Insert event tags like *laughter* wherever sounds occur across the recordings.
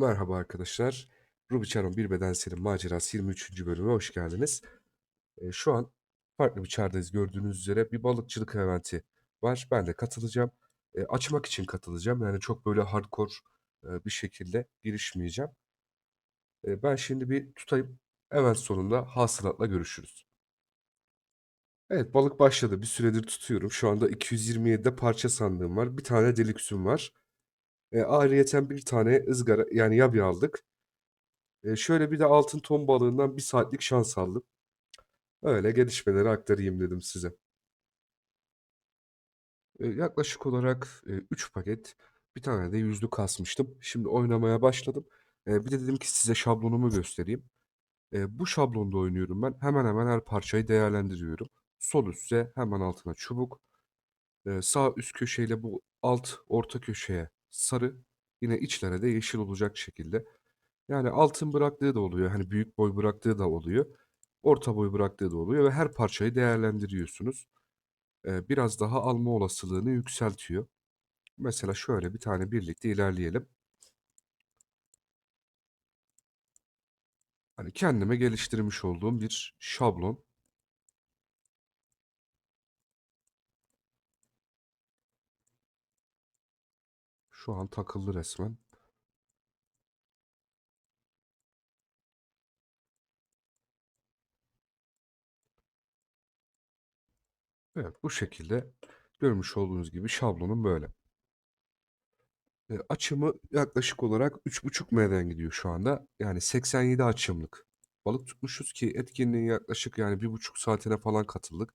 Merhaba arkadaşlar. Ruby Charon Bir Bedensel'in macerası 23. bölüme hoş geldiniz. Ee, şu an farklı bir çardayız gördüğünüz üzere. Bir balıkçılık eventi var. Ben de katılacağım. Ee, açmak için katılacağım. Yani çok böyle hardcore e, bir şekilde girişmeyeceğim. Ee, ben şimdi bir tutayım. Event sonunda hasılatla görüşürüz. Evet balık başladı. Bir süredir tutuyorum. Şu anda 227'de parça sandığım var. Bir tane deliküsüm var. E, ayrıyeten bir tane ızgara yani yabi aldık. E, şöyle bir de altın ton balığından bir saatlik şans aldım. Öyle gelişmeleri aktarayım dedim size. E, yaklaşık olarak e, 3 paket bir tane de yüzlü kasmıştım. Şimdi oynamaya başladım. E, bir de dedim ki size şablonumu göstereyim. E, bu şablonda oynuyorum ben. Hemen hemen her parçayı değerlendiriyorum. Sol üstte hemen altına çubuk. E, sağ üst köşeyle bu alt orta köşeye sarı. Yine içlere de yeşil olacak şekilde. Yani altın bıraktığı da oluyor. Hani büyük boy bıraktığı da oluyor. Orta boy bıraktığı da oluyor ve her parçayı değerlendiriyorsunuz. Ee, biraz daha alma olasılığını yükseltiyor. Mesela şöyle bir tane birlikte ilerleyelim. Hani kendime geliştirmiş olduğum bir şablon. Şu an takıldı resmen. Evet bu şekilde görmüş olduğunuz gibi şablonum böyle. E, açımı yaklaşık olarak 3.5 M'den gidiyor şu anda. Yani 87 açımlık. Balık tutmuşuz ki etkinliğin yaklaşık yani 1.5 saatine falan katıldık.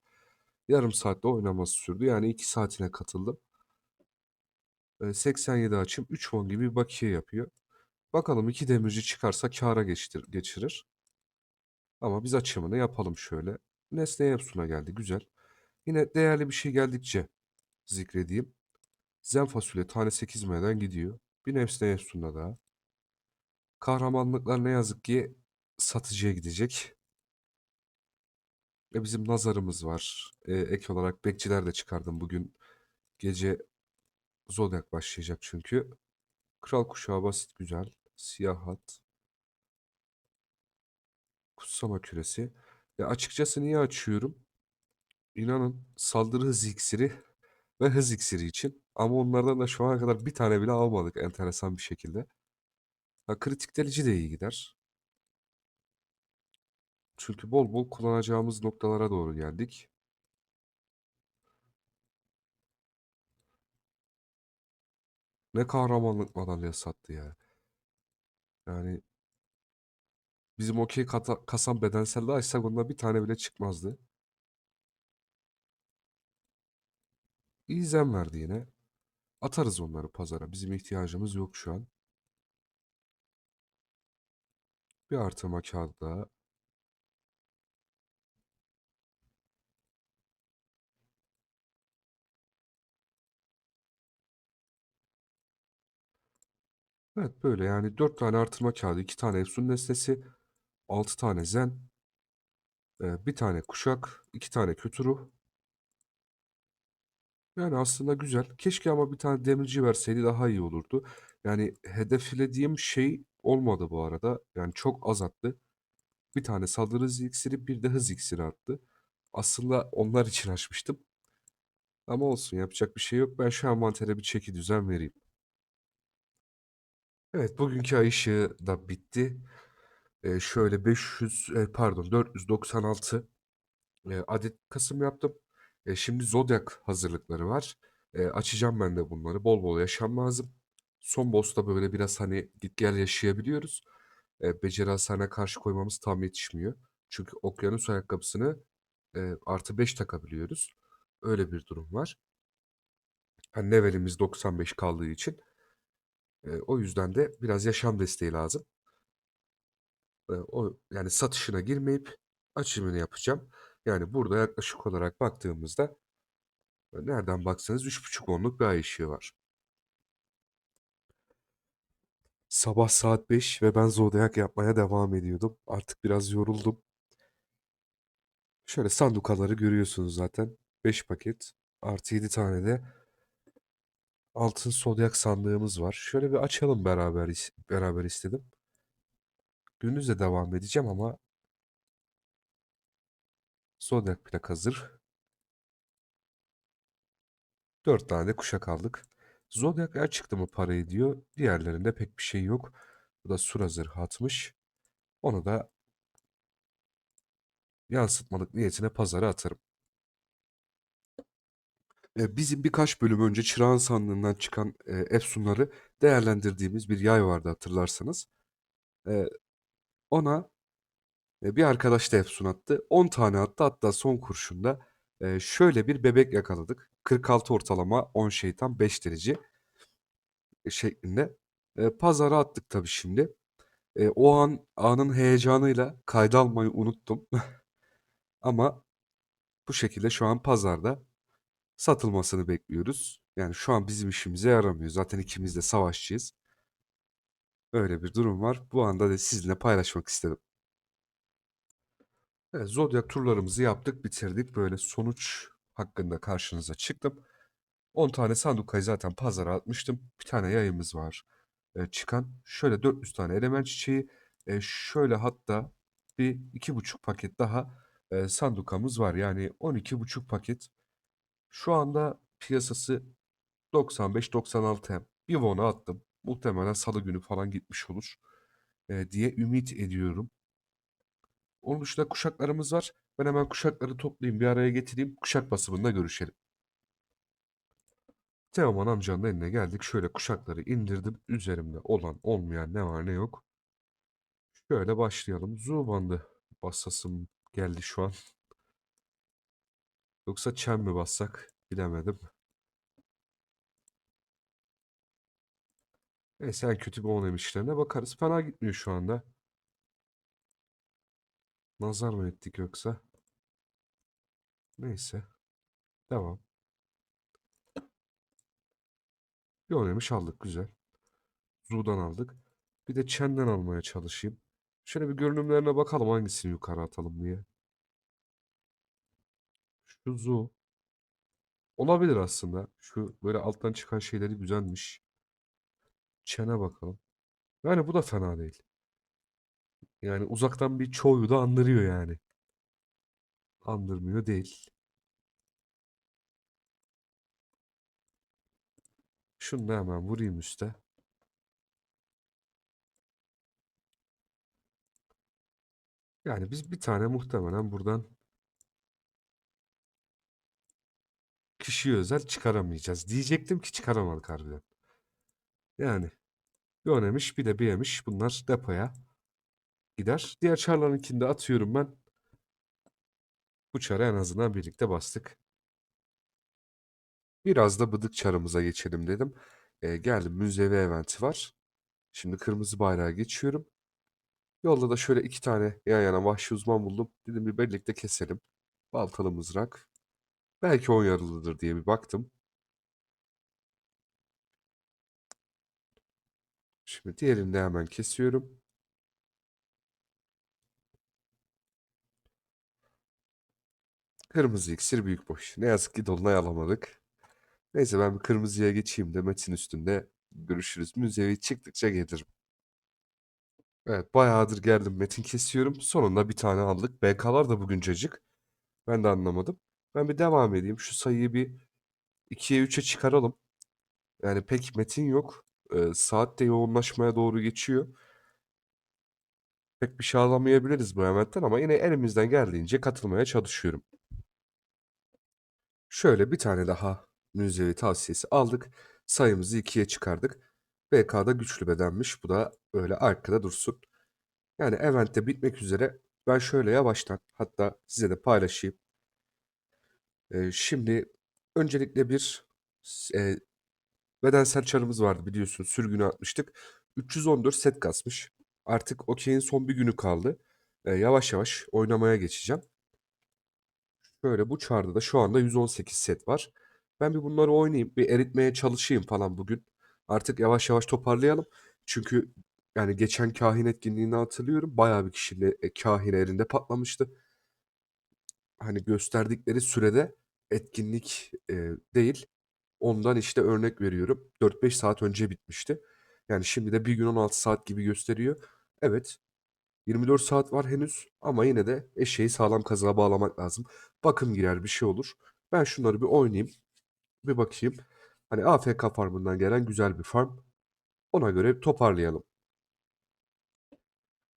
Yarım saatte oynaması sürdü. Yani 2 saatine katıldım. E, 87 açım 3 won gibi bir bakiye yapıyor. Bakalım 2 demirci çıkarsa kâra geçtir, geçirir. Ama biz açımını yapalım şöyle. Nesne Epsun'a geldi. Güzel. Yine değerli bir şey geldikçe zikredeyim. Zen fasulye tane 8 M'den gidiyor. Bir Nesne Epsun'da daha. Kahramanlıklar ne yazık ki satıcıya gidecek. E bizim nazarımız var. E, ek olarak bekçiler de çıkardım bugün. Gece Zodiac başlayacak çünkü. Kral kuşağı basit güzel. Siyah hat. Kutsama küresi. Ya açıkçası niye açıyorum? İnanın saldırı hız iksiri ve hız iksiri için. Ama onlardan da şu ana kadar bir tane bile almadık enteresan bir şekilde. Ha, kritik delici de iyi gider. Çünkü bol bol kullanacağımız noktalara doğru geldik. Ne kahramanlık madalya sattı ya. Yani bizim okey kasan bedenselde açsak ondan bir tane bile çıkmazdı. İyi zen verdi yine. Atarız onları pazara. Bizim ihtiyacımız yok şu an. Bir artırma kağıdı. Evet böyle yani 4 tane artırma kağıdı, 2 tane Efsun nesnesi, 6 tane zen, e, bir tane kuşak, 2 tane kötü ruh. Yani aslında güzel. Keşke ama bir tane demirci verseydi daha iyi olurdu. Yani hedeflediğim şey olmadı bu arada. Yani çok az attı. Bir tane saldırı hızı iksiri, bir de hız iksiri attı. Aslında onlar için *laughs* açmıştım. Ama olsun yapacak bir şey yok. Ben şu envantere bir çeki düzen vereyim. Evet bugünkü ay ışığı da bitti. Ee, şöyle 500 e, pardon 496 e, adet kasım yaptım. E, şimdi Zodiac hazırlıkları var. E, açacağım ben de bunları. Bol bol yaşam lazım. Son boss'ta böyle biraz hani git gel yaşayabiliyoruz. E, beceri hasarına karşı koymamız tam yetişmiyor. Çünkü okyanus ayakkabısını e, artı 5 takabiliyoruz. Öyle bir durum var. Hani levelimiz 95 kaldığı için. E, o yüzden de biraz yaşam desteği lazım. E, o yani satışına girmeyip açımını yapacağım. Yani burada yaklaşık olarak baktığımızda nereden baksanız 3,5 onluk bir ay ışığı var. Sabah saat 5 ve ben Zodiac yapmaya devam ediyordum. Artık biraz yoruldum. Şöyle sandukaları görüyorsunuz zaten. 5 paket artı 7 tane de altın zodyak sandığımız var. Şöyle bir açalım beraber beraber istedim. Gündüz devam edeceğim ama zodyak plak hazır. 4 tane de kuşak aldık. Zodyak er çıktı mı para ediyor. Diğerlerinde pek bir şey yok. Bu da sur hazır atmış. Onu da yansıtmalık niyetine pazara atarım. Bizim birkaç bölüm önce Çırağan sandığından çıkan e, Efsunları değerlendirdiğimiz bir yay vardı hatırlarsanız. E, ona e, bir arkadaş da Efsun attı. 10 tane attı hatta son kurşunda e, şöyle bir bebek yakaladık. 46 ortalama 10 şeytan 5 derece e, şeklinde. E, pazara attık tabii şimdi. E, o an anın heyecanıyla kayda almayı unuttum. *laughs* Ama bu şekilde şu an pazarda satılmasını bekliyoruz. Yani şu an bizim işimize yaramıyor. Zaten ikimiz de savaşçıyız. Öyle bir durum var. Bu anda da sizinle paylaşmak istedim. Evet, Zodyak turlarımızı yaptık, bitirdik. Böyle sonuç hakkında karşınıza çıktım. 10 tane sandukayı zaten pazara atmıştım. Bir tane yayımız var e, çıkan. Şöyle 400 tane element çiçeği. E, şöyle hatta bir iki buçuk paket daha e, sandukamız var. Yani 12 buçuk paket. Şu anda piyasası 95-96 hem. Bir vona attım. Muhtemelen salı günü falan gitmiş olur e, diye ümit ediyorum. Onun dışında kuşaklarımız var. Ben hemen kuşakları toplayayım, bir araya getireyim. Kuşak basımında görüşelim. Teoman amcanın eline geldik. Şöyle kuşakları indirdim. Üzerimde olan olmayan ne var ne yok. Şöyle başlayalım. Zubandı basasım geldi şu an. Yoksa çem mi bassak bilemedim. Neyse en kötü bir 10 emişlerine bakarız. Fena gitmiyor şu anda. Nazar mı ettik yoksa? Neyse. Devam. Bir 10 emiş aldık güzel. Zu'dan aldık. Bir de Chen'den almaya çalışayım. Şöyle bir görünümlerine bakalım hangisini yukarı atalım diye. Şu Zu. Olabilir aslında. Şu böyle alttan çıkan şeyleri güzelmiş. Chen'e bakalım. Yani bu da fena değil. Yani uzaktan bir çoğu da andırıyor yani. Andırmıyor değil. Şunu da hemen vurayım üste. Yani biz bir tane muhtemelen buradan kişiye özel çıkaramayacağız. Diyecektim ki çıkaramadık harbiden. Yani bir önemiş bir de bir yemiş. Bunlar depoya gider. Diğer çarlarınkini de atıyorum ben. Bu çarı en azından birlikte bastık. Biraz da bıdık çarımıza geçelim dedim. E, geldim müzevi eventi var. Şimdi kırmızı bayrağa geçiyorum. Yolda da şöyle iki tane yan yana vahşi uzman buldum. Dedim bir birlikte keselim. Baltalı mızrak. Belki yarılıdır diye bir baktım. Şimdi diğerini de hemen kesiyorum. Kırmızı iksir büyük boş. Ne yazık ki dolunay alamadık. Neyse ben bir kırmızıya geçeyim de metin üstünde görüşürüz. Müzevi çıktıkça gelirim. Evet bayağıdır geldim metin kesiyorum. Sonunda bir tane aldık. BK'lar da bugün cacık. Ben de anlamadım. Ben bir devam edeyim. Şu sayıyı bir 2'ye 3'e çıkaralım. Yani pek metin yok. Ee, saat de yoğunlaşmaya doğru geçiyor. Pek bir şey alamayabiliriz bu eventten ama yine elimizden geldiğince katılmaya çalışıyorum. Şöyle bir tane daha müzevi tavsiyesi aldık. Sayımızı 2'ye çıkardık. BK'da güçlü bedenmiş. Bu da böyle arkada dursun. Yani eventte bitmek üzere. Ben şöyle yavaştan hatta size de paylaşayım. Şimdi öncelikle bir e, bedensel çarımız vardı biliyorsun. Sürgünü atmıştık. 314 set kasmış. Artık okey'in son bir günü kaldı. Ee, yavaş yavaş oynamaya geçeceğim. Şöyle bu çarda da şu anda 118 set var. Ben bir bunları oynayayım, bir eritmeye çalışayım falan bugün. Artık yavaş yavaş toparlayalım. Çünkü yani geçen kahin etkinliğini hatırlıyorum. Bayağı bir kişiyle e, kahin elinde patlamıştı. Hani gösterdikleri sürede etkinlik e, değil, ondan işte örnek veriyorum 4-5 saat önce bitmişti. Yani şimdi de bir gün 16 saat gibi gösteriyor. Evet 24 saat var henüz ama yine de eşeği sağlam kazığa bağlamak lazım. Bakım girer bir şey olur. Ben şunları bir oynayayım. Bir bakayım. Hani AFK farmından gelen güzel bir farm. Ona göre toparlayalım.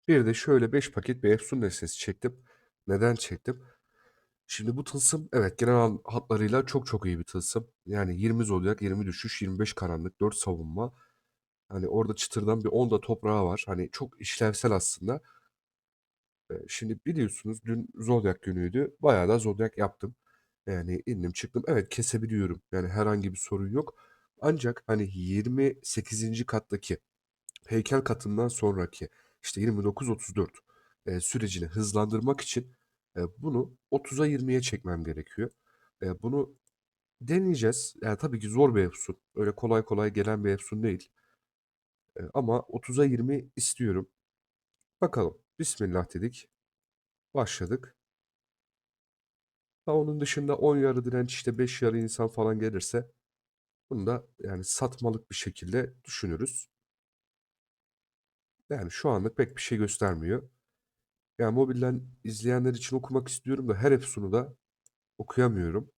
Bir de şöyle 5 paket bir Efsun nesnesi çektim. Neden çektim? Şimdi bu tılsım evet genel hatlarıyla çok çok iyi bir tılsım. Yani 20 zodyak, 20 düşüş, 25 karanlık, 4 savunma. Hani orada çıtırdan bir 10 da toprağı var. Hani çok işlevsel aslında. Şimdi biliyorsunuz dün zodyak günüydü. Bayağı da zodyak yaptım. Yani indim çıktım. Evet kesebiliyorum. Yani herhangi bir sorun yok. Ancak hani 28. kattaki heykel katından sonraki işte 29-34 e, sürecini hızlandırmak için bunu 30'a 20'ye çekmem gerekiyor. Bunu deneyeceğiz. Yani tabii ki zor bir efsun. Öyle kolay kolay gelen bir efsun değil. Ama 30'a 20 istiyorum. Bakalım. Bismillah dedik. Başladık. Ha, onun dışında 10 yarı direnç işte 5 yarı insan falan gelirse bunu da yani satmalık bir şekilde düşünürüz. Yani şu anlık pek bir şey göstermiyor. Yani mobilden izleyenler için okumak istiyorum da her efsunu da okuyamıyorum.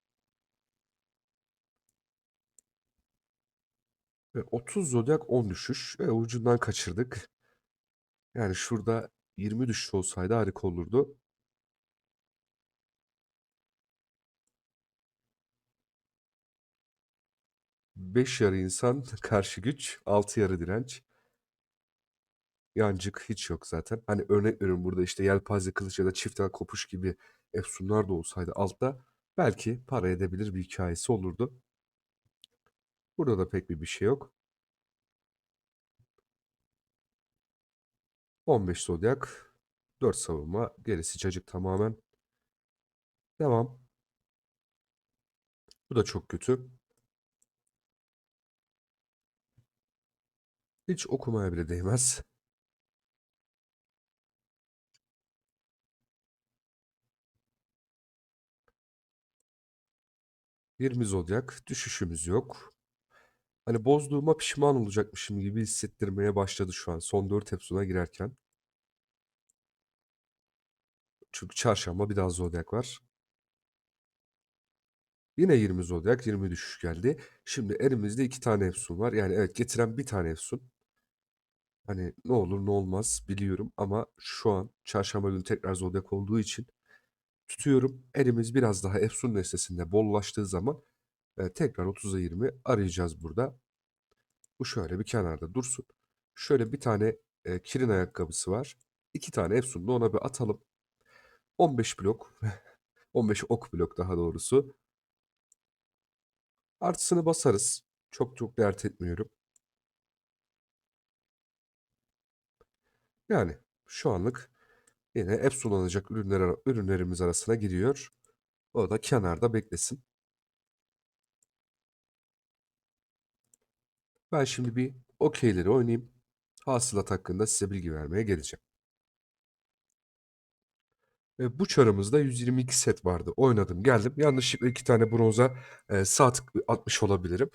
Ve 30 zodyak 10 düşüş. Ve ucundan kaçırdık. Yani şurada 20 düşüş olsaydı harika olurdu. Beş yarı insan *laughs* karşı güç, altı yarı direnç. Yancık hiç yok zaten. Hani örnek veriyorum burada işte yelpaze kılıç ya da çift el kopuş gibi efsunlar da olsaydı altta belki para edebilir bir hikayesi olurdu. Burada da pek bir bir şey yok. 15 zodyak, 4 savunma, gerisi cacık tamamen. Devam. Bu da çok kötü. Hiç okumaya bile değmez. Yirmi zodyak, düşüşümüz yok. Hani bozduğuma pişman olacakmışım gibi hissettirmeye başladı şu an son 4 Epson'a girerken. Çünkü çarşamba bir daha zodyak var. Yine 20 zodyak, 20 düşüş geldi. Şimdi elimizde iki tane Efsun var. Yani evet getiren bir tane Efsun. Hani ne olur ne olmaz biliyorum ama şu an çarşamba günü tekrar zodyak olduğu için tutuyorum. Elimiz biraz daha Efsun nesnesinde bollaştığı zaman e, tekrar 30'a 20 arayacağız burada. Bu şöyle bir kenarda dursun. Şöyle bir tane e, Kirin ayakkabısı var. İki tane Efsun da ona bir atalım. 15 blok. *laughs* 15 ok blok daha doğrusu. Artısını basarız. Çok çok dert etmiyorum. Yani şu anlık yine hep sulanacak ürünler, ürünlerimiz arasına giriyor. O da kenarda beklesin. Ben şimdi bir okeyleri oynayayım. Hasılat hakkında size bilgi vermeye geleceğim. E, bu çarımızda 122 set vardı. Oynadım geldim. Yanlışlıkla iki tane bronza e, sağ tık atmış olabilirim.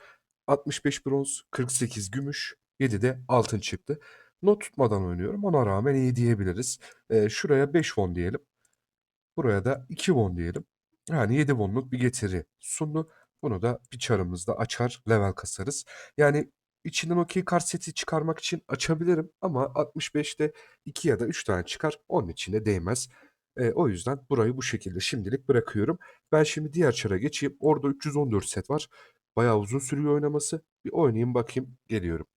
65 bronz, 48 gümüş, 7 de altın çıktı. Not tutmadan oynuyorum. Ona rağmen iyi diyebiliriz. E, şuraya 5 won diyelim. Buraya da 2 won diyelim. Yani 7 wonluk bir getiri sundu. Bunu da bir çarımızda açar, level kasarız. Yani içinden okey kart seti çıkarmak için açabilirim ama 65'te 2 ya da 3 tane çıkar. Onun içine değmez. E, o yüzden burayı bu şekilde şimdilik bırakıyorum. Ben şimdi diğer çara geçeyim. Orada 314 set var. Bayağı uzun sürüyor oynaması. Bir oynayayım bakayım. Geliyorum.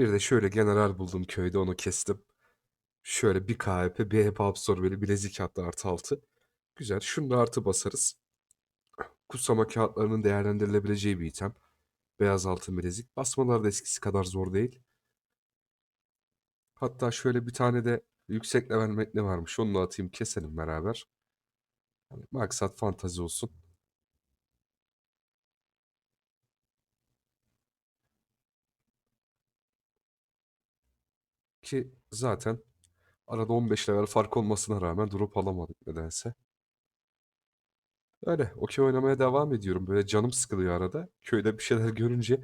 Bir de şöyle general buldum köyde onu kestim. Şöyle bir KHP, bir hep absorbeli, bilezik hatta artı altı. Güzel. Şunu da artı basarız. Kutsama kağıtlarının değerlendirilebileceği bir item. Beyaz altın bilezik. Basmalar da eskisi kadar zor değil. Hatta şöyle bir tane de yüksek level metni varmış. Onu da atayım keselim beraber. Maksat fantazi olsun. Ki zaten arada 15 level fark olmasına rağmen drop alamadık nedense. Öyle okey oynamaya devam ediyorum. Böyle canım sıkılıyor arada. Köyde bir şeyler *laughs* görünce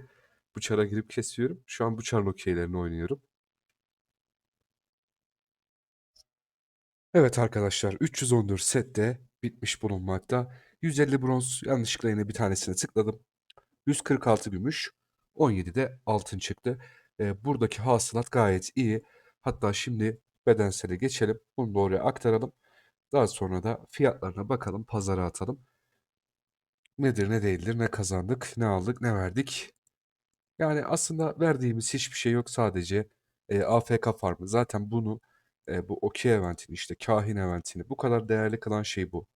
bu çara girip kesiyorum. Şu an bu okeylerini oynuyorum. Evet arkadaşlar 314 sette bitmiş bulunmakta. 150 bronz yanlışlıkla yine bir tanesine tıkladım. 146 gümüş 17 de altın çıktı. Ee, buradaki hasılat gayet iyi. Hatta şimdi bedensele geçelim. Bunu da oraya aktaralım. Daha sonra da fiyatlarına bakalım. Pazara atalım. Nedir ne değildir ne kazandık ne aldık ne verdik. Yani aslında verdiğimiz hiçbir şey yok sadece e, AFK farmı. Zaten bunu e, bu okey eventini işte kahin eventini bu kadar değerli kılan şey bu.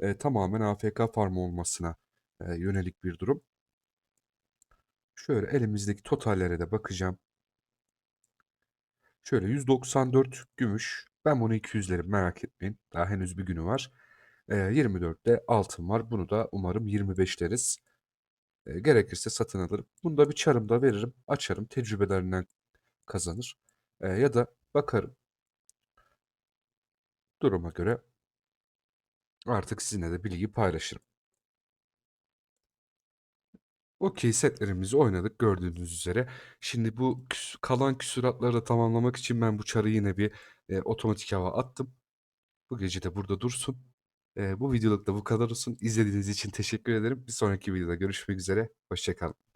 E, tamamen AFK farmı olmasına e, yönelik bir durum. Şöyle elimizdeki totallere de bakacağım. Şöyle 194 gümüş. Ben bunu 200'lerim merak etmeyin. Daha henüz bir günü var. E, 24'te altın var. Bunu da umarım 25'leriz. E, gerekirse satın alırım. Bunu da bir çarımda veririm. Açarım. Tecrübelerinden kazanır. E, ya da bakarım. Duruma göre artık sizinle de bilgi paylaşırım. Okey setlerimizi oynadık gördüğünüz üzere. Şimdi bu küs- kalan küsuratları da tamamlamak için ben bu çarı yine bir e, otomatik hava attım. Bu gece de burada dursun. E, bu videoluk da bu kadar olsun. İzlediğiniz için teşekkür ederim. Bir sonraki videoda görüşmek üzere. Hoşçakalın.